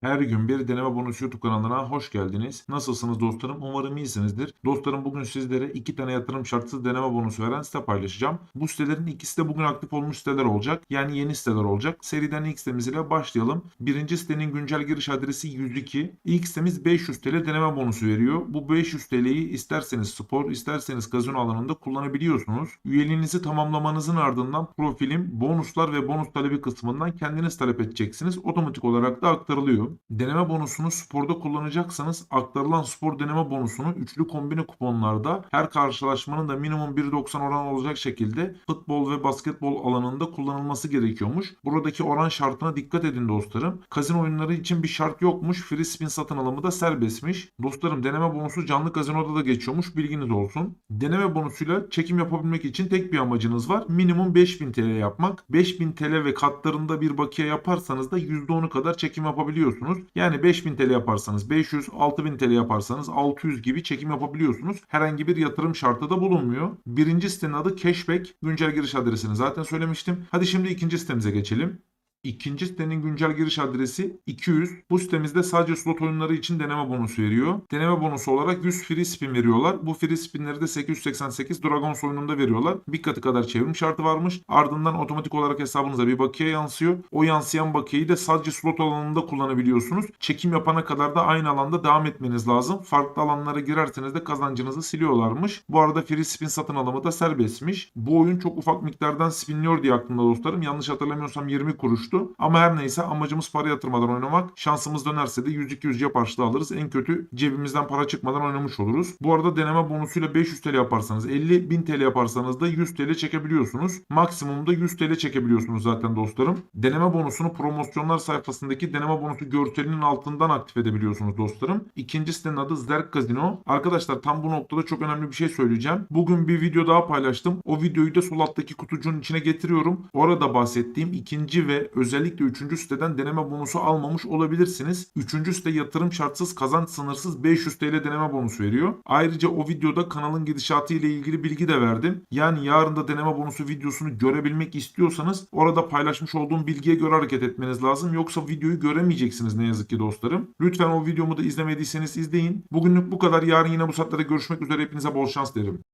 Her gün bir deneme bonus YouTube kanalına hoş geldiniz. Nasılsınız dostlarım? Umarım iyisinizdir. Dostlarım bugün sizlere iki tane yatırım şartsız deneme bonusu veren site paylaşacağım. Bu sitelerin ikisi de bugün aktif olmuş siteler olacak. Yani yeni siteler olacak. Seriden ilk sitemiz ile başlayalım. Birinci sitenin güncel giriş adresi 102. İlk sitemiz 500 TL deneme bonusu veriyor. Bu 500 TL'yi isterseniz spor, isterseniz gazino alanında kullanabiliyorsunuz. Üyeliğinizi tamamlamanızın ardından profilim, bonuslar ve bonus talebi kısmından kendiniz talep edeceksiniz. Otomatik olarak da aktarılıyor. Deneme bonusunu sporda kullanacaksanız aktarılan spor deneme bonusunu üçlü kombine kuponlarda her karşılaşmanın da minimum 1.90 oran olacak şekilde futbol ve basketbol alanında kullanılması gerekiyormuş. Buradaki oran şartına dikkat edin dostlarım. Kazino oyunları için bir şart yokmuş. Free spin satın alımı da serbestmiş. Dostlarım deneme bonusu canlı kazinoda da geçiyormuş. Bilginiz olsun. Deneme bonusuyla çekim yapabilmek için tek bir amacınız var. Minimum 5000 TL yapmak. 5000 TL ve katlarında bir bakiye yaparsanız da %10'u kadar çekim yapabiliyorsunuz. Yani 5000 TL yaparsanız 500, 6000 TL yaparsanız 600 gibi çekim yapabiliyorsunuz. Herhangi bir yatırım şartı da bulunmuyor. Birinci sitenin adı Cashback. Güncel giriş adresini zaten söylemiştim. Hadi şimdi ikinci sitemize geçelim. İkinci sitenin güncel giriş adresi 200. Bu sitemizde sadece slot oyunları için deneme bonusu veriyor. Deneme bonusu olarak 100 free spin veriyorlar. Bu free spinleri de 888 Dragons oyununda veriyorlar. Bir katı kadar çevrim şartı varmış. Ardından otomatik olarak hesabınıza bir bakiye yansıyor. O yansıyan bakiyeyi de sadece slot alanında kullanabiliyorsunuz. Çekim yapana kadar da aynı alanda devam etmeniz lazım. Farklı alanlara girerseniz de kazancınızı siliyorlarmış. Bu arada free spin satın alımı da serbestmiş. Bu oyun çok ufak miktardan spinliyor diye aklımda dostlarım. Yanlış hatırlamıyorsam 20 kuruştu. Ama her neyse amacımız para yatırmadan oynamak. Şansımız dönerse de 100-200 cep harçlığı alırız. En kötü cebimizden para çıkmadan oynamış oluruz. Bu arada deneme bonusuyla 500 TL yaparsanız 50 1000 TL yaparsanız da 100 TL çekebiliyorsunuz. Maksimumda 100 TL çekebiliyorsunuz zaten dostlarım. Deneme bonusunu promosyonlar sayfasındaki deneme bonusu görselinin altından aktif edebiliyorsunuz dostlarım. İkinci sitenin adı Zerk Casino. Arkadaşlar tam bu noktada çok önemli bir şey söyleyeceğim. Bugün bir video daha paylaştım. O videoyu da sol alttaki kutucuğun içine getiriyorum. Orada bahsettiğim ikinci ve özellikle üçüncü siteden deneme bonusu almamış olabilirsiniz. Üçüncü site yatırım şartsız kazanç sınırsız 500 TL deneme bonusu veriyor. Ayrıca o videoda kanalın gidişatı ile ilgili bilgi de verdim. Yani yarın da deneme bonusu videosunu görebilmek istiyorsanız orada paylaşmış olduğum bilgiye göre hareket etmeniz lazım. Yoksa videoyu göremeyeceksiniz ne yazık ki dostlarım. Lütfen o videomu da izlemediyseniz izleyin. Bugünlük bu kadar. Yarın yine bu saatlerde görüşmek üzere. Hepinize bol şans derim.